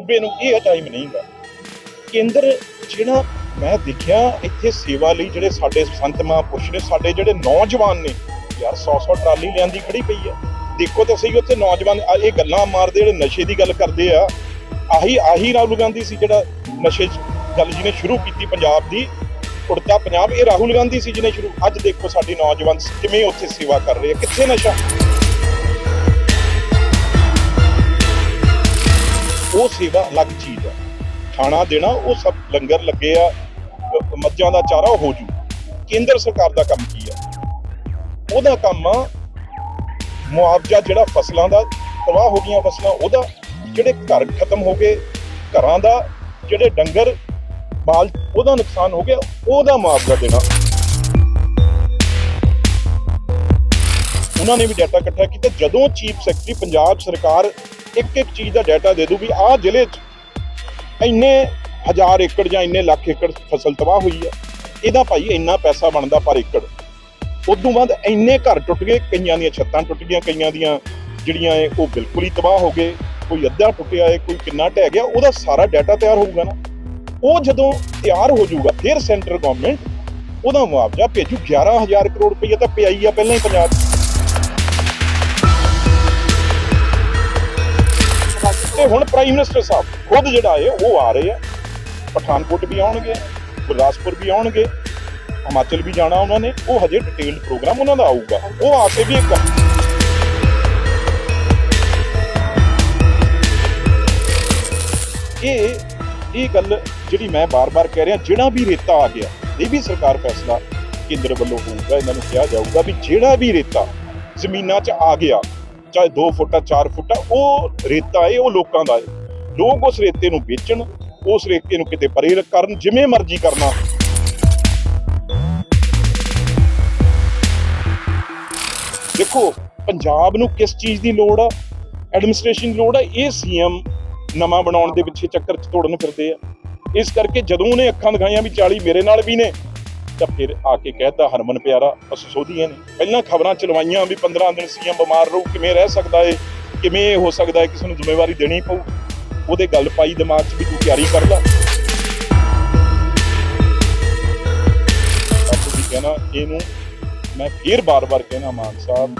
ਸੂਬੇ ਨੂੰ ਇਹ ਟਾਈਮ ਨਹੀਂਗਾ ਕੇਂਦਰ ਜਿਹੜਾ ਮੈਂ ਦੇਖਿਆ, ਇੱਥੇ ਸੇਵਾ ਲਈ ਜਿਹੜੇ ਸਾਡੇ ਸੰਤ ਮਹਾਂਪੁਰਸ਼ ਨੇ, ਸਾਡੇ ਜਿਹੜੇ ਨੌਜਵਾਨ ਨੇ, ਯਾਰ 100 100 ਟਰਾਲੀ ਲਿਆਂਦੀ ਖੜੀ ਪਈ ਆ। ਦੇਖੋ ਤਾਂ ਸਹੀ, ਉੱਥੇ ਨੌਜਵਾਨ ਆ, ਇਹ ਗੱਲਾਂ ਮਾਰਦੇ, ਜਿਹੜੇ ਨਸ਼ੇ ਦੀ ਗੱਲ ਕਰਦੇ ਆ, ਆਹੀ ਆਹੀ ਰਾਹੁਲ ਗਾਂਧੀ ਸੀ ਜਿਹੜਾ ਨਸ਼ੇ 'ਚ, ਗੱਲ ਜਿਹਨੇ ਸ਼ੁਰੂ ਕੀਤੀ ਪੰਜਾਬ ਦੀ ਉੜਤਾ ਪੰਜਾਬ, ਇਹ ਰਾਹੁਲ ਗਾਂਧੀ ਸੀ ਜਿਹਨੇ ਸ਼ੁਰੂ, ਅੱਜ ਦੇਖੋ ਸਾਡੇ ਨੌਜਵਾਨ ਕਿਵੇਂ ਉੱਥੇ ਸੇਵਾ ਕਰ ਰਹੇ ਆ, ਕਿੱਥੇ ਨਸ਼ਾ? ਉਹ ਸੇਵਾ ਅਲੱਗ ਚੀਜ਼ ਆ ਖਾਣਾ ਦੇਣਾ, ਉਹ ਸਭ ਲੰਗਰ ਲੱਗੇ ਆ ਮੱਝਾਂ ਦਾ ਚਾਰਾ ਹੋ ਜੂ। ਕੇਂਦਰ ਸਰਕਾਰ ਦਾ ਕੰਮ ਕੀ ਆ ਉਹਦਾ ਕੰਮ ਆ, ਮੁਆਵਜ਼ਾ ਜਿਹੜਾ ਫਸਲਾਂ ਦਾ, ਤਬਾਹ ਹੋ ਗਈਆਂ ਫਸਲਾਂ, ਉਹਦਾ ਜਿਹੜੇ ਘਰ ਖਤਮ ਹੋ ਗਏ, ਘਰਾਂ ਦਾ, ਜਿਹੜੇ ਡੰਗਰ ਮਾਲ ਉਹਦਾ ਨੁਕਸਾਨ ਹੋ ਗਿਆ, ਉਹਦਾ ਮੁਆਵਜ਼ਾ ਦੇਣਾ। ਉਹਨਾਂ ਨੇ ਵੀ ਡਾਟਾ ਇਕੱਠਾ ਕੀਤਾ। ਜਦੋਂ ਚੀਫ ਸੈਕਟਰੀ ਪੰਜਾਬ ਸਰਕਾਰ ਇੱਕ ਇੱਕ ਚੀਜ਼ ਦਾ ਡਾਟਾ ਦੇ ਦੂ ਵੀ ਆਹ ਜ਼ਿਲ੍ਹੇ 'ਚ ਇੰਨੇ ਹਜ਼ਾਰ ਏਕੜ ਜਾਂ ਇੰਨੇ ਲੱਖ ਏਕੜ ਫਸਲ ਤਬਾਹ ਹੋਈ ਹੈ ਇਹਦਾ ਭਾਈ ਇੰਨਾ ਪੈਸਾ ਬਣਦਾ ਪਰ ਏਕੜ। ਉਦੋਂ ਬਾਅਦ ਇੰਨੇ ਘਰ ਟੁੱਟ ਗਏ, ਕਈਆਂ ਦੀਆਂ ਛੱਤਾਂ ਟੁੱਟ ਗਈਆਂ, ਕਈਆਂ ਦੀਆਂ ਜਿਹੜੀਆਂ ਏ ਉਹ ਬਿਲਕੁਲ ਹੀ ਤਬਾਹ ਹੋ ਗਏ। ਕੋਈ ਅੱਧਾ ਟੁੱਟਿਆ ਹੈ ਕੋਈ ਕਿੰਨਾ ਢਹਿ ਗਿਆ, ਉਹਦਾ ਸਾਰਾ ਡਾਟਾ ਤਿਆਰ ਹੋਊਗਾ ਨਾ। ਉਹ ਜਦੋਂ ਤਿਆਰ ਹੋ ਜਾਊਗਾ, ਫਿਰ ਸੈਂਟਰ ਗਵਰਨਮੈਂਟ ਉਹਦਾ ਮੁਆਵਜ਼ਾ ਭੇਜੂ। 11000 ਕਰੋੜ ਰੁਪਏ ਤਾਂ ਪਿਆਈ ਆ ਪਹਿਲਾਂ ਹੀ ਪੰਜਾਬ ਤੇ ਹੁਣ ਪ੍ਰਾਈਮ ਮਿਨਿਸਟਰ ਸਾਹਿਬ ਖੁਦ ਜਿਹੜਾ ਹੈ, ਉਹ ਆ ਰਹੇ ਆ। ਪਠਾਨਕੋਟ ਵੀ ਆਉਣਗੇ, ਗੁਰਦਾਸਪੁਰ ਵੀ ਆਉਣਗੇ, ਹਿਮਾਚਲ ਵੀ ਜਾਣਾ ਉਹਨਾਂ ਨੇ। ਉਹ ਹਜੇ ਡਿਟੇਲਡ ਪ੍ਰੋਗਰਾਮ ਉਹਨਾਂ ਦਾ ਆਊਗਾ। ਉਹ ਆ ਕੇ ਵੀ ਇੱਕ ਇਹ ਇਹ ਗੱਲ ਜਿਹੜੀ ਮੈਂ ਬਾਰ-ਬਾਰ ਕਹਿ ਰਿਹਾ, ਜਿਹੜਾ ਵੀ ਰੇਤਾ ਆ ਗਿਆ, ਇਹ ਵੀ ਸਰਕਾਰ ਫੈਸਲਾ ਕੇਂਦਰ ਵੱਲੋਂ ਹੋਊਗਾ, ਇਹਨਾਂ ਨੂੰ ਕਿਹਾ ਜਾਊਗਾ ਵੀ ਜਿਹੜਾ ਵੀ ਰੇਤਾ ਜ਼ਮੀਨਾਂ 'ਚ ਆ ਗਿਆ ਚਾਹੇ 2 ਫੁੱਟਾ 4 ਆ, ਉਹ ਰੇਤਾ ਹੈ ਉਹ ਲੋਕਾਂ ਦਾ ਏ। ਲੋਕ ਉਸ ਰੇਤੇ ਨੂੰ ਵੇਚਣ, ਉਸ ਰੇਤੇ ਨੂੰ ਕਿਤੇ ਪਰੇ ਕਰਨ, ਜਿਵੇਂ ਮਰਜ਼ੀ ਕਰਨਾ। ਦੇਖੋ, ਪੰਜਾਬ ਨੂੰ ਕਿਸ ਚੀਜ਼ ਦੀ ਲੋੜ ਆ? ਐਡਮਿਨਿਸਟ੍ਰੇਸ਼ਨ ਦੀ ਲੋੜ ਆ, ਇਹ ਸੀਐਮ ਨਵਾਂ ਬਣਾਉਣ ਦੇ ਪਿੱਛੇ ਚੱਕਰ ਚ ਤੋੜਨ ਫਿਰਦੇ ਆ। ਇਸ ਕਰਕੇ ਜਦੋਂ ਉਹਨੇ ਅੱਖਾਂ ਦਿਖਾਈਆਂ ਵੀ 40 ਮੇਰੇ ਨਾਲ ਵੀ ਨੇ ਤਾਂ ਫਿਰ ਆ ਕੇ ਕਹਿਤਾ ਹਰਮਨ ਪਿਆਰਾ ਅਸਸੋਧੀਆਂ ਨੇ। ਪਹਿਲਾਂ ਖਬਰਾਂ ਚਲਵਾਈਆਂ ਵੀ 15 ਦਿਨ ਸੀਐਮ ਬਿਮਾਰ ਰਹੂ ਕਿਵੇਂ ਰਹਿ ਸਕਦਾ ਏ? ਕਿਵੇਂ ਇਹ ਹੋ ਸਕਦਾ ਹੈ ਕਿਸੇ ਨੂੰ ਜ਼ਿੰਮੇਵਾਰੀ ਦੇਣੀ ਪਊ? ਉਹਦੇ ਗੱਲ ਪਾਈ ਦਿਮਾਗ 'ਚ ਵੀ ਤੂੰ ਤਿਆਰੀ ਕਰ ਲੈ। ਤੁਸੀਂ ਕਹਿਣਾ ਇਹਨੂੰ ਮੈਂ ਫੇਰ ਬਾਰ-ਬਾਰ ਕਹਿਣਾ ਮਾਨ ਸਾਹਿਬ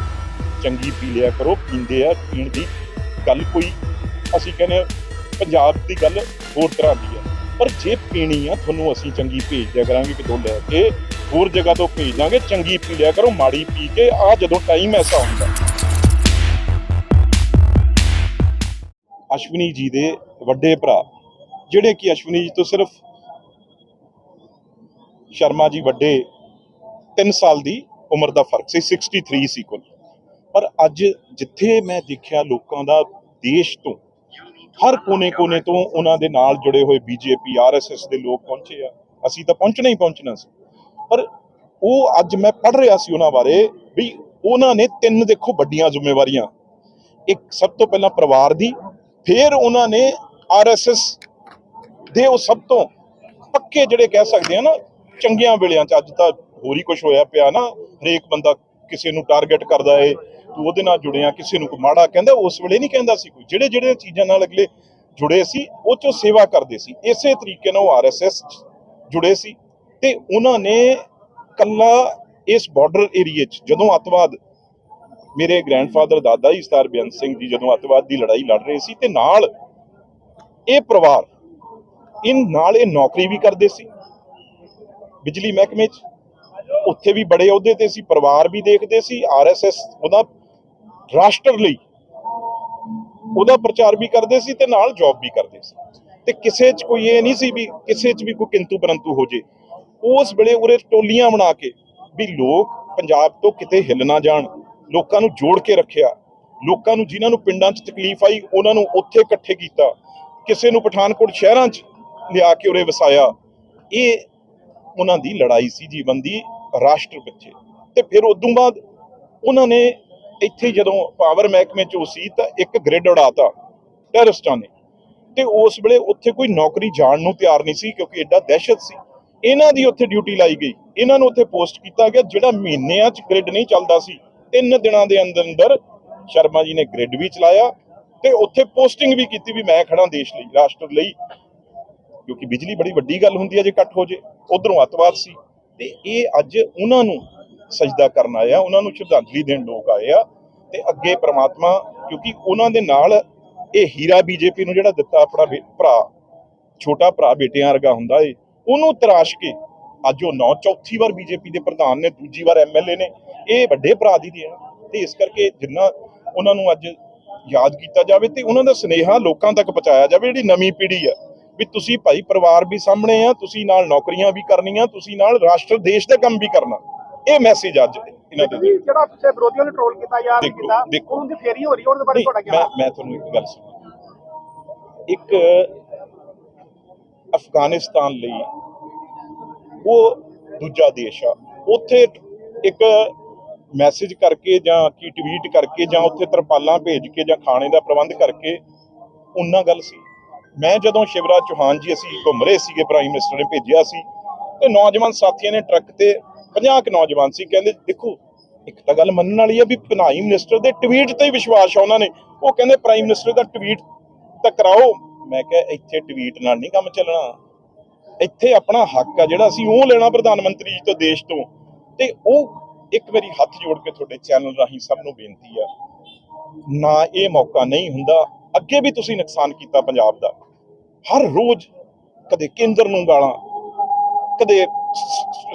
ਚੰਗੀ ਪੀ ਲਿਆ ਕਰੋ ਪੀਂਦੇ ਆ ਪੀਣ ਦੀ ਗੱਲ ਕੋਈ ਅਸੀਂ ਕਹਿੰਦੇ ਹਾਂ, ਪੰਜਾਬ ਦੀ ਗੱਲ ਹੋਰ ਤਰ੍ਹਾਂ ਦੀ ਹੈ ਪਰ ਜੇ ਪੀਣੀ ਆ, ਤੁਹਾਨੂੰ ਅਸੀਂ ਚੰਗੀ ਭੇਜ ਦਿਆ ਕਰਾਂਗੇ ਕਿਤੋਂ ਲੈ ਕੇ, ਹੋਰ ਜਗ੍ਹਾ ਤੋਂ ਭੇਜ ਦਾਂਗੇ, ਚੰਗੀ ਪੀ ਲਿਆ ਕਰੋ, ਮਾੜੀ ਪੀ ਕੇ ਆ ਜਦੋਂ ਟਾਈਮ ਐਸਾ ਹੁੰਦਾ। ਅਸ਼ਵਨੀ ਜੀ ਦੇ ਵੱਡੇ ਭਰਾ, ਜਿਹੜੇ ਕਿ ਅਸ਼ਵਨੀ ਜੀ ਤੋਂ ਸਿਰਫ ਸ਼ਰਮਾ ਜੀ ਵੱਡੇ 3 ਸਾਲ ਦੀ ਉਮਰ ਦਾ ਫ਼ਰਕ ਸੀ 63 ਸੀ ਕੁੱਲ। ਪਰ ਅੱਜ ਜਿੱਥੇ ਮੈਂ ਦੇਖਿਆ ਲੋਕਾਂ ਦਾ ਦੇਸ਼ ਤੋਂ ਹਰ ਕੋਨੇ-ਕੋਨੇ ਤੋਂ ਉਹਨਾਂ ਦੇ ਨਾਲ ਜੁੜੇ ਹੋਏ ਬੀਜੇਪੀ ਆਰਐਸਐਸ ਦੇ ਲੋਕ ਪਹੁੰਚੇ ਆ। ਅਸੀਂ ਤਾਂ ਪਹੁੰਚਣਾ ਹੀ ਪਹੁੰਚਣਾ ਸੀ। ਪਰ ਉਹ ਅੱਜ ਮੈਂ ਪੜ੍ਹ ਰਿਹਾ ਸੀ ਉਹਨਾਂ ਬਾਰੇ ਵੀ ਉਹਨਾਂ ਨੇ ਤਿੰਨ ਦੇਖੋ ਵੱਡੀਆਂ ਜ਼ਿੰਮੇਵਾਰੀਆਂ। ਇੱਕ ਸਭ ਤੋਂ ਪਹਿਲਾਂ ਪਰਿਵਾਰ ਦੀ, ਫਿਰ ਉਹਨਾਂ ਨੇ ਆਰਐਸਐਸ ਦੇ ਉਹ ਸਭ ਤੋਂ ਪੱਕੇ ਜਿਹੜੇ ਕਹਿ ਸਕਦੇ ਆ ਨਾ, ਚੰਗਿਆਂ ਵੇਲਿਆਂ ਚ ਅੱਜ ਤਾਂ ਹੋਰ ਹੀ ਕੁਝ ਹੋਇਆ ਪਿਆ ਨਾ। ਹਰੇਕ ਬੰਦਾ ਕਿਸੇ ਨੂੰ ਟਾਰਗੇਟ ਕਰਦਾ ਏ ਉਹਦੇ ਨਾਲ ਜੁੜਿਆ ਕਿਸੇ ਨੂੰ ਕੋਈ ਮਾੜਾ ਕਹਿੰਦਾ, ਉਸ ਵੇਲੇ ਨਹੀਂ ਕਹਿੰਦਾ ਸੀ ਕੋਈ। ਜਿਹੜੇ ਜਿਹੜੇ ਚੀਜ਼ਾਂ ਨਾਲ ਅਗਲੇ ਜੁੜੇ ਸੀ, ਉਹ ਚੋਂ ਸੇਵਾ ਕਰਦੇ ਸੀ। ਇਸੇ ਤਰੀਕੇ ਨਾਲ ਉਹ ਆਰਐਸਐਸ ਜੁੜੇ ਸੀ ਤੇ ਉਹਨਾਂ ਨੇ ਕੱਲਾ ਇਸ ਬਾਰਡਰ ਏਰੀਏ 'ਚ, ਜਦੋਂ ਅੱਤਵਾਦ, ਮੇਰੇ ਗ੍ਰੈਂਡਫਾਦਰ ਦਾਦਾ ਜੀ ਸਤਾਰ ਬੇਅੰਤ ਸਿੰਘ ਜੀ ਜਦੋਂ ਅੱਤਵਾਦ ਦੀ ਲੜਾਈ ਲੜ ਰਹੇ ਸੀ ਤੇ ਨਾਲ ਇਹ ਪਰਿਵਾਰ, ਇਨ ਨਾਲ ਇਹ ਨੌਕਰੀ ਵੀ ਕਰਦੇ ਸੀ। ਬਿਜਲੀ ਮਹਿਕਮੇ 'ਚ, ਉੱਥੇ ਵੀ ਬੜੇ ਅਹੁਦੇ ਤੇ ਸੀ, ਪਰਿਵਾਰ ਵੀ ਦੇਖਦੇ ਸੀ ਆਰਐਸਐਸ ਉਹਦਾ ਰਾਸ਼ਟਰ ਲਈ ਉਹਦਾ ਪ੍ਰਚਾਰ ਵੀ ਕਰਦੇ ਸੀ ਤੇ ਨਾਲ ਜੌਬ ਵੀ ਕਰਦੇ ਸੀ। ਤੇ ਕਿਸੇ 'ਚ ਕੋਈ ਇਹ ਨਹੀਂ ਸੀ ਵੀ ਕਿਸੇ 'ਚ ਵੀ ਕੋਈ ਕਿੰਤੂ ਪਰੰਤੂ ਹੋ ਜੇ। ਉਸ ਵੇਲੇ ਉਰੇ ਟੋਲੀਆਂ ਬਣਾ ਕੇ ਵੀ ਲੋਕ ਪੰਜਾਬ ਤੋਂ ਕਿਤੇ ਹਿੱਲ ਨਾ ਜਾਣ, ਲੋਕਾਂ ਨੂੰ ਜੋੜ ਕੇ ਰੱਖਿਆ, ਲੋਕਾਂ ਨੂੰ ਜਿਨ੍ਹਾਂ ਨੂੰ ਪਿੰਡਾਂ 'ਚ ਤਕਲੀਫ ਆਈ ਉਹਨਾਂ ਨੂੰ ਉੱਥੇ ਇਕੱਠੇ ਕੀਤਾ, ਕਿਸੇ ਨੂੰ ਪਠਾਨਕੋਟ ਸ਼ਹਿਰਾਂ 'ਚ ਲਿਆ ਕੇ ਉਰੇ ਵਸਾਇਆ। ਇਹ ਉਹਨਾਂ ਦੀ ਲੜਾਈ ਸੀ ਜੀਵਨ ਦੀ ਰਾਸ਼ਟਰ ਪਿੱਛੇ। ਤੇ ਫਿਰ ਉਦੋਂ ਬਾਅਦ ਉਹਨਾਂ ਨੇ ਇੱਥੇ ਜਦੋਂ ਪਾਵਰ ਮਹਿਕਮੇ 'ਚ ਉਹ ਸੀ ਤਾਂ ਇੱਕ ਗ੍ਰਿਡ ਉਡਾਤਾ ਟੈਰਰਿਸਟਾਂ ਨੇ। ਤੇ ਉਸ ਵੇਲੇ ਉੱਥੇ ਕੋਈ ਨੌਕਰੀ ਜਾਣ ਨੂੰ ਤਿਆਰ ਨਹੀਂ ਸੀ ਕਿਉਂਕਿ ਐਡਾ ਦਹਿਸ਼ਤ ਸੀ। ਇਹਨਾਂ ਦੀ ਉੱਥੇ ਡਿਊਟੀ ਲਾਈ ਗਈ। ਇਹਨਾਂ ਨੂੰ ਉੱਥੇ ਪੋਸਟ ਕੀਤਾ ਗਿਆ ਜਿਹੜਾ ਮਹੀਨਿਆਂ 'ਚ ਗ੍ਰਿਡ ਨਹੀਂ ਚੱਲਦਾ ਸੀ। ਤਿੰਨ ਦਿਨਾਂ ਦੇ ਅੰਦਰ ਅੰਦਰ ਸ਼ਰਮਾ ਜੀ ਨੇ ਗ੍ਰਿਡ ਵੀ ਚਲਾਇਆ ਤੇ ਉੱਥੇ ਪੋਸਟਿੰਗ ਵੀ ਕੀਤੀ ਵੀ ਮੈਂ ਖੜਾ ਦੇਸ਼ ਲਈ, ਰਾਸ਼ਟਰ ਲਈ। ਕਿਉਂਕਿ ਬਿਜਲੀ ਬੜੀ ਵੱਡੀ ਗੱਲ ਹੁੰਦੀ ਹੈ ਜੇ ਕੱਟ ਹੋ ਜੇ। ਉਧਰੋਂ ਅੱਤਵਾਦ ਸੀ। ਤੇ ਇਹ ਅੱਜ ਉਹਨਾਂ ਨੂੰ ਸਜਦਾ ਕਰਨ ਆਇਆ ਉਹਨਾਂ ਨੂੰ ਸ਼ਰਧਾਂਜਲੀ ਦੇਣ ਲੋਕ ਆਏ ਆ ਤੇ ਅੱਗੇ ਪ੍ਰਮਾਤਮਾ, ਕਿਉਂਕਿ ਉਹਨਾਂ ਦੇ ਨਾਲ ਇਹ ਹੀਰਾ ਬੀਜੇਪੀ ਨੂੰ ਜਿਹੜਾ ਦਿੱਤਾ ਆਪਣਾ ਬੇ- ਭਰਾ, ਛੋਟਾ ਭਰਾ ਬੇਟਿਆਂ ਵਰਗਾ ਹੁੰਦਾ ਏ, ਉਹਨੂੰ ਤਰਾਸ਼ ਕੇ ਅੱਜ ਉਹ ਨੌ ਚੌਥੀ ਵਾਰ ਬੀਜੇਪੀ ਦੇ ਪ੍ਰਧਾਨ ਨੇ, ਦੂਜੀ ਵਾਰ ਐਮਐਲਏ ਨੇ, ਇਹ ਵੱਡੇ ਭਰਾ ਦੀ ਦੇਣ ਤੇ ਇਸ ਕਰਕੇ ਜਿੰਨਾ ਉਹਨਾਂ ਨੂੰ ਅੱਜ ਯਾਦ ਕੀਤਾ ਜਾਵੇ ਤੇ ਉਹਨਾਂ ਦਾ ਸਨੇਹਾ ਲੋਕਾਂ ਤੱਕ ਪਹੁੰਚਾਇਆ ਜਾਵੇ, ਜਿਹੜੀ ਨਵੀਂ ਪੀੜ੍ਹੀ ਆ, ਵੀ ਤੁਸੀਂ ਭਾਈ ਪਰਿਵਾਰ ਵੀ ਸਾਹਮਣੇ ਆ, ਤੁਸੀਂ ਨਾਲ ਨੌਕਰੀਆਂ ਵੀ ਕਰਨੀਆਂ, ਤੁਸੀਂ ਨਾਲ ਰਾਸ਼ਟਰ, ਦੇਸ਼ ਦਾ ਕੰਮ ਵੀ ਕਰਨਾ। ਇਹ ਮੈਸੇਜ ਅੱਜ ਇਹਨਾਂ ਦੇ ਜਿਹੜਾ ਪਿੱਛੇ ਵਿਰੋਧੀਆਂ ਨੇ ਟ੍ਰੋਲ ਕੀਤਾ ਦੇਖੋ, ਕੀਤਾ ਦੇਖੋ। ਉਹਦੀ ਫੇਰੀ ਹੋ ਰਹੀ ਹੈ ਉਹਦੇ ਬਾਰੇ ਤੁਹਾਡਾ ਕੀ ਮੈਂ ਮੈਂ ਤੁਹਾਨੂੰ ਇੱਕ ਗੱਲ ਸੁਣਾ ਇੱਕ ਅਫਗਾਨਿਸਤਾਨ ਲਈ ਉਹ ਦੂਜਾ ਦੇਸ਼ ਆ। ਉੱਥੇ ਇੱਕ ਮੈਸੇਜ ਕਰਕੇ ਜਾਂ ਕੀ ਟਵੀਟ ਕਰਕੇ ਜਾਂ ਉੱਥੇ ਤਰਪਾਲਾਂ ਭੇਜ ਕੇ ਜਾਂ ਖਾਣੇ ਦਾ ਪ੍ਰਬੰਧ ਕਰਕੇ ਉਹਨਾਂ ਗੱਲ ਸੀ। ਮੈਂ ਜਦੋਂ ਸ਼ਿਵਰਾਜ ਚੌਹਾਨ ਜੀ ਅਸੀਂ ਘੁੰਮ ਰਹੇ ਸੀਗੇ ਪ੍ਰਾਈਮ ਮਿਨਿਸਟਰ ਨੇ ਭੇਜਿਆ ਸੀ ਤੇ ਨੌਜਵਾਨ ਸਾਥੀਆਂ ਨੇ ਟਰੱਕ ਤੇ 50 ਕੁ ਨੌਜਵਾਨ ਸੀ, ਕਹਿੰਦੇ ਦੇਖੋ, ਇੱਕ ਤਾਂ ਗੱਲ ਮੰਨਣ ਵਾਲੀ ਹੈ ਵੀ ਪ੍ਰਾਈਮ ਮਿਨਿਸਟਰ ਦੇ ਟਵੀਟ ਤੇ ਹੀ ਵਿਸ਼ਵਾਸ ਆ ਉਹਨਾਂ ਨੇ। ਉਹ ਕਹਿੰਦੇ ਪ੍ਰਾਈਮ ਮਿਨਿਸਟਰ ਦਾ ਟਵੀਟ ਤਾਂ ਮੈਂ ਕਿਹਾ ਇੱਥੇ ਟਵੀਟ ਨਾਲ ਨਹੀਂ ਕੰਮ ਚੱਲਣਾ। ਇੱਥੇ ਆਪਣਾ ਹੱਕ ਆ ਜਿਹੜਾ ਅਸੀਂ ਉਹ ਲੈਣਾ ਪ੍ਰਧਾਨ ਮੰਤਰੀ ਜੀ ਤੋਂ ਦੇਸ਼ ਤੋਂ। ਤੇ ਉਹ ਇੱਕ ਵਾਰੀ ਹੱਥ ਜੋੜ ਕੇ ਤੁਹਾਡੇ ਚੈਨਲ ਰਾਹੀਂ ਸਭ ਨੂੰ ਬੇਨਤੀ ਆ, ਨਾ ਇਹ ਮੌਕਾ ਨਹੀਂ ਹੁੰਦਾ। ਅੱਗੇ ਵੀ ਤੁਸੀਂ ਨੁਕਸਾਨ ਕੀਤਾ ਪੰਜਾਬ ਦਾ। ਹਰ ਰੋਜ਼ ਕਦੇ ਕੇਂਦਰ ਨੂੰ ਗਾਲਾਂ, ਕਦੇ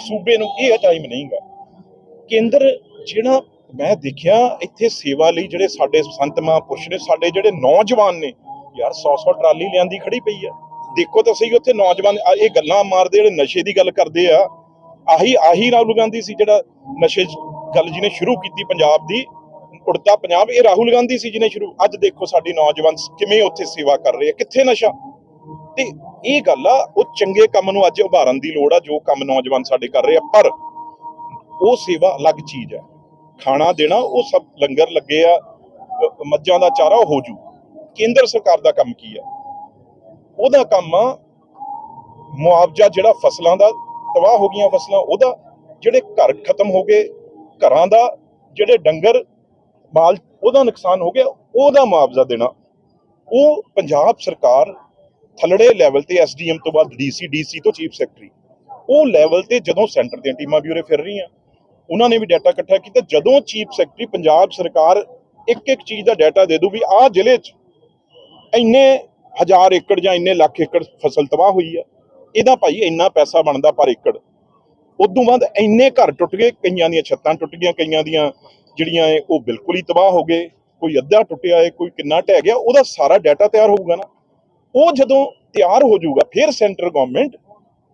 ਸੂਬੇ ਨੂੰ ਇਹ ਟਾਈਮ ਨਹੀਂਗਾ। ਕੇਂਦਰ ਜਿਹੜਾ ਮੈਂ ਦੇਖਿਆ, ਇੱਥੇ ਸੇਵਾ ਲਈ ਜਿਹੜੇ ਸਾਡੇ ਸੰਤ ਮਹਾਂਪੁਰਸ਼ ਨੇ, ਸਾਡੇ ਜਿਹੜੇ ਨੌਜਵਾਨ ਨੇ, ਯਾਰ 100-100 ਟਰਾਲੀ ਲਿਆਂਦੀ ਖੜੀ ਪਈ ਆ। ਦੇਖੋ ਤਾਂ ਸਹੀ ਉੱਥੇ ਨੌਜਵਾਨ ਇਹ ਗੱਲਾਂ ਮਾਰਦੇ, ਜਿਹੜੇ ਨਸ਼ੇ ਦੀ ਗੱਲ ਕਰਦੇ ਆ, ਆਹੀ ਆਹੀ ਰਾਹੁਲ ਗਾਂਧੀ ਸੀ ਜਿਹੜਾ ਨਸ਼ੇ ਗੱਲ ਜਿਹਨੇ ਸ਼ੁਰੂ ਕੀਤੀ ਪੰਜਾਬ ਦੀ, ਉੜਤਾ ਪੰਜਾਬ, ਇਹ ਰਾਹੁਲ ਗਾਂਧੀ ਸੀ ਜਿਹਨੇ ਸ਼ੁਰੂ, ਅੱਜ ਦੇਖੋ ਸਾਡੀ ਨੌਜਵਾਨ ਕਿਵੇਂ ਉੱਥੇ ਸੇਵਾ ਕਰ ਰਹੇ ਆ, ਕਿੱਥੇ ਨਸ਼ਾ? ਤੇ ਇਹ ਗੱਲ ਆ, ਉਹ ਚੰਗੇ ਕੰਮ ਨੂੰ ਅੱਜ ਉਭਾਰਨ ਦੀ ਲੋੜ ਆ, ਜੋ ਕੰਮ ਨੌਜਵਾਨ ਸਾਡੇ ਕਰ ਰਹੇ ਆ, ਪਰ ਉਹ ਸੇਵਾ ਅਲੱਗ ਚੀਜ਼ ਹੈ ਖਾਣਾ ਦੇਣਾ, ਉਹ ਸਭ ਲੰਗਰ ਲੱਗੇ ਆ ਮੱਝਾਂ ਦਾ ਚਾਰਾ ਹੋ ਜੂ ਕੇਂਦਰ ਸਰਕਾਰ ਦਾ ਕੰਮ ਕੀ ਆ? ਉਹਦਾ ਕੰਮ ਆ, ਮੁਆਵਜ਼ਾ ਜਿਹੜਾ ਫਸਲਾਂ ਦਾ, ਤਬਾਹ ਹੋ ਗਈਆਂ ਫਸਲਾਂ, ਉਹਦਾ ਜਿਹੜੇ ਘਰ ਖਤਮ ਹੋ ਗਏ, ਘਰਾਂ ਦਾ, ਜਿਹੜੇ ਡੰਗਰ, ਮਾਲ, ਉਹਦਾ ਨੁਕਸਾਨ ਹੋ ਗਿਆ, ਉਹਦਾ ਮੁਆਵਜ਼ਾ ਦੇਣਾ। ਉਹ ਪੰਜਾਬ ਸਰਕਾਰ ਥੱਲੜੇ ਲੈਵਲ ਤੇ ਐਸਡੀਐਮ ਤੋਂ ਬਾਅਦ ਡੀਸੀ ਡੀਸੀ ਤੋਂ ਚੀਫ ਸੈਕਟਰੀ ਉਹ ਲੈਵਲ ਤੇ ਜਦੋਂ ਸੈਂਟਰ ਦੀਆਂ ਟੀਮਾਂ ਵੀ ਉਰੇ ਫਿਰ ਰਹੀਆਂ, ਉਹਨਾਂ ਨੇ ਵੀ ਡਾਟਾ ਇਕੱਠਾ ਕੀਤਾ। ਜਦੋਂ ਚੀਫ ਸੈਕਟਰੀ ਪੰਜਾਬ ਸਰਕਾਰ ਇੱਕ ਇੱਕ ਚੀਜ਼ ਦਾ ਡਾਟਾ ਦੇ ਦੂ ਵੀ ਆਹ ਜ਼ਿਲ੍ਹੇ 'ਚ ਇੰਨੇ ਹਜ਼ਾਰ ਏਕੜ ਜਾਂ ਇੰਨੇ ਲੱਖ ਏਕੜ ਫਸਲ ਤਬਾਹ ਹੋਈ ਆ। ਇਹਦਾ ਭਾਈ ਇੰਨਾ ਪੈਸਾ ਬਣਦਾ ਪਰ ਏਕੜ। ਉਦੋਂ ਬਾਅਦ ਇੰਨੇ ਘਰ ਟੁੱਟ ਗਏ, ਕਈਆਂ ਦੀਆਂ ਛੱਤਾਂ ਟੁੱਟ ਗਈਆਂ, ਕਈਆਂ ਦੀਆਂ ਜਿਹੜੀਆਂ ਇਹ ਉਹ ਬਿਲਕੁਲ ਹੀ ਤਬਾਹ ਹੋ ਗਏ। ਕੋਈ ਅੱਧਾ ਟੁੱਟਿਆ ਹੈ ਕੋਈ ਕਿੰਨਾ ਢਹਿ ਗਿਆ, ਉਹਦਾ ਸਾਰਾ ਡਾਟਾ ਤਿਆਰ ਹੋਊਗਾ ਨਾ। ਉਹ ਜਦੋਂ ਤਿਆਰ ਹੋ ਜਾਊਗਾ, ਫਿਰ ਸੈਂਟਰ ਗਵਰਨਮੈਂਟ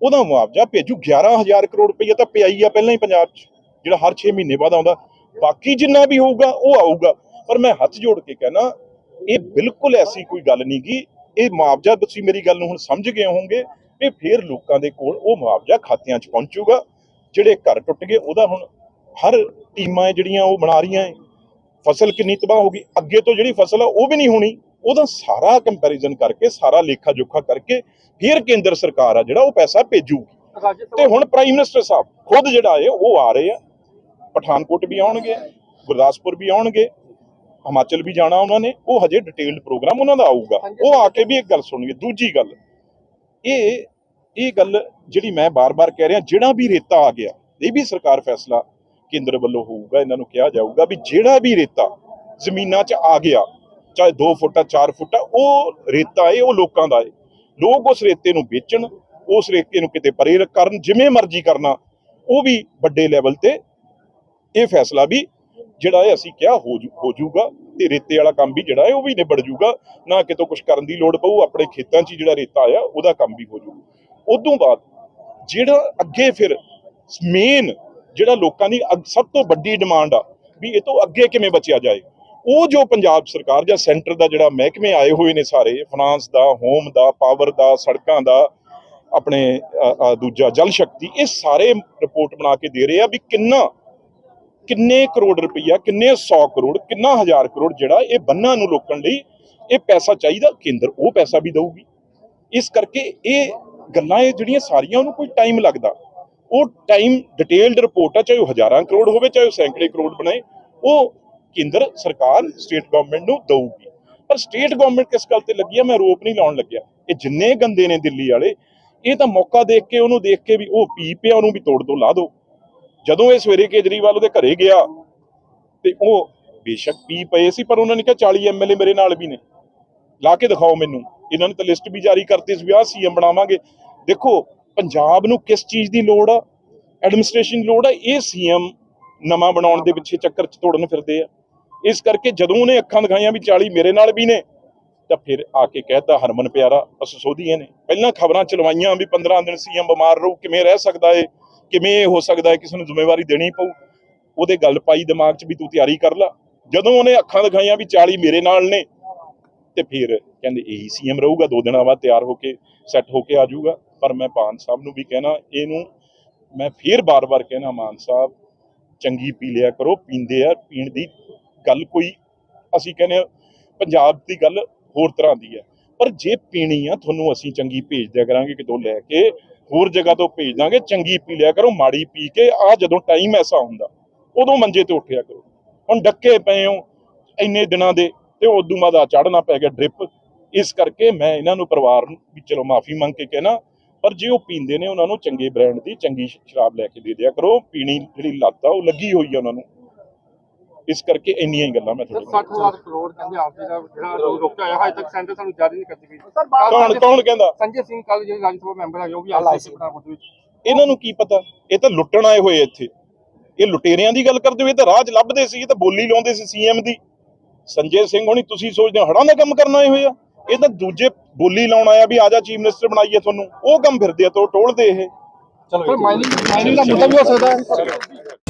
ਉਹਦਾ ਮੁਆਵਜ਼ਾ ਭੇਜੂ। 11000 ਕਰੋੜ ਰੁਪਈਆ ਤਾਂ ਪਿਆਈ ਆ ਪਹਿਲਾਂ ਹੀ ਪੰਜਾਬ 'ਚ, ਜਿਹੜਾ ਹਰ 6 ਮਹੀਨੇ ਬਾਅਦ ਆਉਂਦਾ। ਬਾਕੀ ਜਿੰਨਾ ਵੀ ਹੋਊਗਾ, ਉਹ ਆਊਗਾ। ਪਰ ਮੈਂ ਹੱਥ ਜੋੜ ਕੇ ਕਹਿਣਾ, ਇਹ ਬਿਲਕੁਲ ਐਸੀ ਕੋਈ ਗੱਲ ਨਹੀਂ ਗੀ। ਇਹ ਮੁਆਵਜ਼ਾ ਤੁਸੀਂ ਮੇਰੀ ਗੱਲ ਨੂੰ ਹੁਣ ਸਮਝ ਗਏ ਹੋਵੋਗੇ ਕਿ ਫਿਰ ਲੋਕਾਂ ਦੇ ਕੋਲ ਉਹ ਮੁਆਵਜ਼ਾ ਖਾਤਿਆਂ 'ਚ ਪਹੁੰਚੂਗਾ, ਜਿਹੜੇ ਘਰ ਟੁੱਟ ਗਏ, ਉਹਦਾ ਹੁਣ ਹਰ ਟੀਮਾਂ ਹੈ ਜਿਹੜੀਆਂ ਉਹ ਬਣਾ ਰਹੀਆਂ ਹੈ ਫਸਲ ਕਿੰਨੀ ਤਬਾਹ ਹੋ ਗਈ, ਅੱਗੇ ਤੋਂ ਜਿਹੜੀ ਫਸਲ ਆ, ਉਹ ਵੀ ਨਹੀਂ ਹੋਣੀ। ਉਹਦਾ ਸਾਰਾ ਕੰਪੈਰੀਜ਼ਨ ਕਰਕੇ ਸਾਰਾ ਲੇਖਾ ਜੋਖਾ ਕਰਕੇ ਫਿਰ ਕੇਂਦਰ ਸਰਕਾਰ ਆ ਜਿਹੜਾ ਉਹ ਪੈਸਾ ਭੇਜੂਗੀ। ਰਾਜ ਤੇ ਹੁਣ ਪ੍ਰਾਈਮ ਮਿਨਿਸਟਰ ਸਾਹਿਬ ਖੁਦ ਜਿਹੜਾ ਹੈ ਉਹ ਆ ਰਹੇ ਆ। ਪਠਾਨਕੋਟ ਵੀ ਆਉਣਗੇ ਗੁਰਦਾਸਪੁਰ ਵੀ ਆਉਣਗੇ ਹਿਮਾਚਲ ਵੀ ਜਾਣਾ ਉਹਨਾਂ ਨੇ। ਉਹ ਹਜੇ ਡਿਟੇਲਡ ਪ੍ਰੋਗਰਾਮ ਉਹਨਾਂ ਦਾ ਆਊਗਾ। ਉਹ ਆ ਕੇ ਵੀ ਇੱਕ ਗੱਲ ਸੁਣਨਗੇ। ਦੂਜੀ ਗੱਲ ਇਹ ਇਹ ਗੱਲ ਜਿਹੜੀ ਮੈਂ ਬਾਰ-ਬਾਰ ਕਹਿ ਰਿਹਾ ਜਿਹੜਾ ਵੀ ਰੇਤਾ ਆ ਗਿਆ ਇਹ ਵੀ ਸਰਕਾਰ ਫੈਸਲਾ ਕੇਂਦਰ ਵੱਲੋਂ ਹੋਊਗਾ ਇਹਨਾਂ ਨੂੰ ਕਿਹਾ ਜਾਊਗਾ ਵੀ ਜਿਹੜਾ ਵੀ ਰੇਤਾ ਜ਼ਮੀਨਾਂ 'ਚ ਆ ਗਿਆ ਚਾਹੇ 2 ਫੁੱਟ ਆ 4 ਫੁੱਟ ਆ, ਉਹ ਰੇਤਾ ਏ, ਉਹ ਲੋਕਾਂ ਦਾ ਏ। ਲੋਕ ਉਸ ਰੇਤੇ ਨੂੰ ਵੇਚਣ, ਉਸ ਰੇਤੇ ਨੂੰ ਕਿਤੇ ਪਰੇ ਕਰਨ, ਜਿਵੇਂ ਮਰਜ਼ੀ ਕਰਨਾ, ਉਹ ਵੀ ਵੱਡੇ ਲੈਵਲ ਤੇ ਇਹ ਫੈਸਲਾ ਵੀ ਜਿਹੜਾ ਹੈ ਅਸੀਂ ਕਿਹਾ ਹੋ ਜੂ, ਹੋ ਜੂਗਾ ਤੇ ਰੇਤੇ ਵਾਲਾ ਕੰਮ ਵੀ ਜਿਹੜਾ ਹੈ ਉਹ ਵੀ ਨਿਬੜ ਜੂਗਾ। ਨਾ ਕਿਤੋਂ ਕੁਝ ਕਰਨ ਦੀ ਲੋੜ ਪਊ, ਆਪਣੇ ਖੇਤਾਂ 'ਚ ਹੀ ਜਿਹੜਾ ਰੇਤਾ ਆਇਆ, ਉਹਦਾ ਕੰਮ ਵੀ ਹੋ ਜੂ ਉਦੋਂ ਬਾਅਦ ਜਿਹੜਾ ਅੱਗੇ ਫਿਰ ਮੇਨ ਜਿਹੜਾ ਲੋਕਾਂ ਦੀ ਅਗ- ਸਭ ਤੋਂ ਵੱਡੀ ਡਿਮਾਂਡ ਆ, ਵੀ ਇਹ ਤੋਂ ਅੱਗੇ ਕਿਵੇਂ ਬਚਿਆ ਜਾਏ। ਉਹ ਜੋ ਪੰਜਾਬ ਸਰਕਾਰ ਜਾਂ ਸੈਂਟਰ ਦਾ ਜਿਹੜਾ ਮਹਿਕਮੇ ਆਏ ਹੋਏ ਨੇ ਸਾਰੇ ਫਾਈਨਾਂਸ ਦਾ ਹੋਮ ਦਾ ਪਾਵਰ ਦਾ, ਸੜਕਾਂ ਦਾ, ਆਪਣੇ ਦੂਜਾ ਜਲ ਸ਼ਕਤੀ, ਇਹ ਸਾਰੇ ਰਿਪੋਰਟ ਬਣਾ ਕੇ ਦੇ ਰਹੇ ਆ ਵੀ ਕਿੰਨਾ, ਕਿੰਨੇ ਕਰੋੜ ਰੁਪਈਆ, ਕਿੰਨੇ 100 ਕਰੋੜ, ਕਿੰਨਾ ਹਜ਼ਾਰ ਕਰੋੜ ਜਿਹੜਾ ਇਹ ਬੰਨਾਂ ਨੂੰ ਰੋਕਣ ਲਈ ਇਹ ਪੈਸਾ ਚਾਹੀਦਾ, ਕੇਂਦਰ ਉਹ ਪੈਸਾ ਵੀ ਦਊਗੀ। ਇਸ ਕਰਕੇ ਇਹ ਗੱਲਾਂ ਇਹ ਜਿਹੜੀਆਂ ਸਾਰੀਆਂ, ਉਹਨੂੰ ਕੋਈ ਟਾਈਮ ਲੱਗਦਾ। ਉਹ ਟਾਈਮ ਡਿਟੇਲਡ ਰਿਪੋਰਟ ਆ, ਚਾਹੇ ਉਹ ਹਜ਼ਾਰਾਂ ਕਰੋੜ ਹੋਵੇ, ਚਾਹੇ ਉਹ ਸੈਂਕੜੇ ਕਰੋੜ ਬਣਾਏ, ਉਹ ਕੇਂਦਰ ਸਰਕਾਰ ਸਟੇਟ ਗਵਰਨਮੈਂਟ ਨੂੰ ਦਊਗੀ। ਪਰ ਸਟੇਟ ਗਵਰਨਮੈਂਟ ਕਿਸ ਗੱਲ ਤੇ ਲੱਗੀ ਆ? ਮੈਂ ਰੋਪ ਨਹੀਂ ਲਾਉਣ ਲੱਗਿਆ। ਇਹ ਜਿੰਨੇ ਗੰਦੇ ਨੇ ਦਿੱਲੀ ਵਾਲੇ, ਇਹ ਤਾਂ ਮੌਕਾ ਦੇਖ ਕੇ, ਉਹਨੂੰ ਦੇਖ ਕੇ ਵੀ ਉਹ ਪੀ ਪਿਆ, ਉਹਨੂੰ ਵੀ ਤੋੜ ਦੋ ਲਾ ਦੋ। ਜਦੋਂ ਇਹ ਸਵੇਰੇ ਕੇਜਰੀਵਾਲ ਉਹਦੇ ਘਰੇ ਗਿਆ, ਤੇ ਉਹ ਬੇਸ਼ੱਕ ਪੀ ਪਏ ਸੀ, ਪਰ ਉਹਨਾਂ ਨੇ ਕਿਹਾ 40 ਐਮਐਲਏ ਮੇਰੇ ਨਾਲ ਵੀ ਨੇ। ਲਾ ਕੇ ਦਿਖਾਓ ਮੈਨੂੰ। ਇਹਨਾਂ ਨੇ ਤਾਂ ਲਿਸਟ ਵੀ ਜਾਰੀ ਕਰਤੀ ਸੀ ਵੀ ਆਹ ਸੀਐਮ ਬਣਾਵਾਂਗੇ। ਦੇਖੋ, ਪੰਜਾਬ ਨੂੰ ਕਿਸ ਚੀਜ਼ ਦੀ ਲੋੜ ਆ? ਐਡਮਿਨਿਸਟ੍ਰੇਸ਼ਨ ਦੀ ਲੋੜ ਆ? ਇਹ ਸੀਐਮ ਨਵਾਂ ਬਣਾਉਣ ਦੇ ਪਿੱਛੇ ਚੱਕਰ ਚ ਤੋੜਨ ਫਿਰਦੇ ਆ। ਇਸ ਕਰਕੇ ਜਦੋਂ ਉਹਨੇ ਅੱਖਾਂ ਦਿਖਾਈਆਂ ਵੀ 40 ਮੇਰੇ ਨਾਲ ਵੀ ਨੇ, ਤਾਂ ਫਿਰ ਆ ਕੇ ਕਹਿਤਾ, ਹਰਮਨ ਪਿਆਰਾ ਅਸਸੋਧੀਏ ਨੇ ਪਹਿਲਾਂ ਖਬਰਾਂ ਚਲਵਾਈਆਂ ਵੀ 15 ਦਿਨ ਸੀਐਮ ਬਿਮਾਰ ਰਹੂ, ਕਿਵੇਂ ਰਹਿ ਸਕਦਾ ਏ, ਕਿਵੇਂ ਇਹ ਹੋ ਸਕਦਾ ਹੈ ਕਿਸੇ ਨੂੰ ਜ਼ਿੰਮੇਵਾਰੀ ਦੇਣੀ ਪਊ। ਉਹਦੇ ਗੱਲ ਪਾਈ ਦਿਮਾਗ 'ਚ ਵੀ ਤੂੰ ਤਿਆਰੀ ਕਰ ਲੈ। ਜਦੋਂ ਉਹਨੇ ਅੱਖਾਂ ਦਿਖਾਈਆਂ ਵੀ 40 ਮੇਰੇ ਨਾਲ ਨੇ, ਤੇ ਫਿਰ ਕਹਿੰਦੇ ਇਹੀ ਸੀਐਮ ਰਹੂਗਾ, ਦੋ ਦਿਨਾਂ ਬਾਅਦ ਤਿਆਰ ਹੋ ਕੇ, ਸੈੱਟ ਹੋ ਕੇ ਆ ਜਾਊਗਾ। ਪਰ ਮੈਂ ਮਾਨ ਸਾਹਿਬ ਨੂੰ ਵੀ ਕਹਿਣਾ, ਇਹਨੂੰ ਮੈਂ ਫਿਰ ਬਾਰ-ਬਾਰ ਕਹਿਣਾ, ਮਾਨ ਸਾਹਿਬ, ਚੰਗੀ ਪੀ ਲਿਆ ਕਰੋ, ਪੀਂਦੇ ਆ, ਪੀਣ ਦੀ ਗੱਲ ਕੋਈ ਅਸੀਂ ਕਹਿੰਦੇ ਹਾਂ, ਪੰਜਾਬ ਦੀ ਗੱਲ ਹੋਰ ਤਰ੍ਹਾਂ ਦੀ ਹੈ। ਪਰ ਜੇ ਪੀਣੀ ਆ ਤੁਹਾਨੂੰ ਅਸੀਂ ਚੰਗੀ ਭੇਜ ਦਿਆ ਕਰਾਂਗੇ ਕਿਤੋਂ ਲੈ ਕੇ ਹੋਰ ਜਗ੍ਹਾ ਤੋਂ ਭੇਜ ਦਾਂਗੇ ਚੰਗੀ ਪੀ ਲਿਆ ਕਰੋ ਮਾੜੀ ਪੀ ਕੇ ਆ ਜਦੋਂ ਟਾਈਮ ਐਸਾ ਹੁੰਦਾ ਉਦੋਂ ਮੰਜੇ ਤੇ ਉੱਠਿਆ ਕਰੋ। ਹੁਣ ਡੱਕੇ ਪਏ ਹੋ ਇੰਨੇ ਦਿਨਾਂ ਦੇ ਤੇ ਉਦੋਂ ਬਾਅਦ ਆ ਚੜਨਾ ਪੈ ਗਿਆ ਡ੍ਰਿਪ ਇਸ ਕਰਕੇ ਮੈਂ ਇਹਨਾਂ ਨੂੰ ਪਰਿਵਾਰ ਨੂੰ ਵੀ ਚਲੋ ਮਾਫੀ ਮੰਗ ਕੇ ਕਹਿਣਾ ਪਰ ਜੇ ਉਹ ਪੀਂਦੇ ਨੇ ਉਹਨਾਂ ਨੂੰ ਚੰਗੇ ਬ੍ਰਾਂਡ ਦੀ ਚੰਗੀ ਸ਼ਰਾਬ ਲੈ ਕੇ ਦੇ ਦਿਆ ਕਰੋ ਪੀਣੀ ਜਿਹੜੀ ਲੱਤ ਆ ਉਹ ਲੱਗੀ ਹੋਈ ਆ ਉਹਨਾਂ ਨੂੰ। ਇਸ ਕਰਕੇ ਇੰਨੀਆਂ ਹੀ ਗੱਲਾਂ ਮੈਂ ਸਰ ਤੁਹਾਡੇ ਨਾਲ 60000 ਕਰੋੜ ਕਹਿੰਦੇ ਆਪ ਜੀ ਦਾ ਜਿਹੜਾ ਰੋਕਿਆ ਹੋਇਆ ਹਜੇ ਤੱਕ ਸੈਂਟਰ ਸਾਨੂੰ ਜਾਰੀ ਨਹੀਂ ਕਰਦੀ ਬਾਅਦ ਕੌਣ ਕੌਣ ਕਹਿੰਦਾ? ਸੰਜੇ ਸਿੰਘ ਕੱਲ ਜਿਹੜੇ ਰਾਜ ਸਭਾ ਮੈਂਬਰ ਆ ਉਹ ਵੀ ਸੀ ਪਠਾਨਕੋਟ ਵਿੱਚ। ਇਹਨਾਂ ਨੂੰ ਕੀ ਪਤਾ? ਇਹ ਤਾਂ ਲੁੱਟਣ ਆਏ ਹੋਏ ਇੱਥੇ। ਇਹ ਲੁਟੇਰਿਆਂ ਦੀ ਗੱਲ ਕਰਦੇ ਹੋ ਇਹ ਤਾਂ ਰਾਜ ਲੱਭਦੇ ਸੀ ਇਹ ਤਾਂ ਬੋਲੀ ਲਾਉਂਦੇ ਸੀ ਸੀਐਮ ਦੀ। ਸੰਜੇ ਸਿੰਘ ਹੋਣੀ ਤੁਸੀਂ ਸੋਚਦੇ ਹੋ ਹੜਾਂ ਦਾ ਕੰਮ ਕਰਨ ਆਏ ਹੋਏ ਆ। ਇਹ ਤਾਂ ਦੂਜੇ ਬੋਲੀ ਲਾਉਣ ਆਇਆ ਵੀ ਆਜਾ ਚੀਫ ਮਿਨਿਸਟਰ ਬਣਾਈਏ ਤੁਹਾਨੂੰ। ਉਹ ਕੰਮ ਫਿਰਦੇ ਆ ਤੋ ਟੋਲਦੇ ਇਹ। ਸਰ ਮਾਈਨਿੰਗ ਮਾਈਨਿੰਗ ਦਾ ਮੁੱਦਾ ਵੀ ਹੋ ਸਕਦਾ ਹੈ।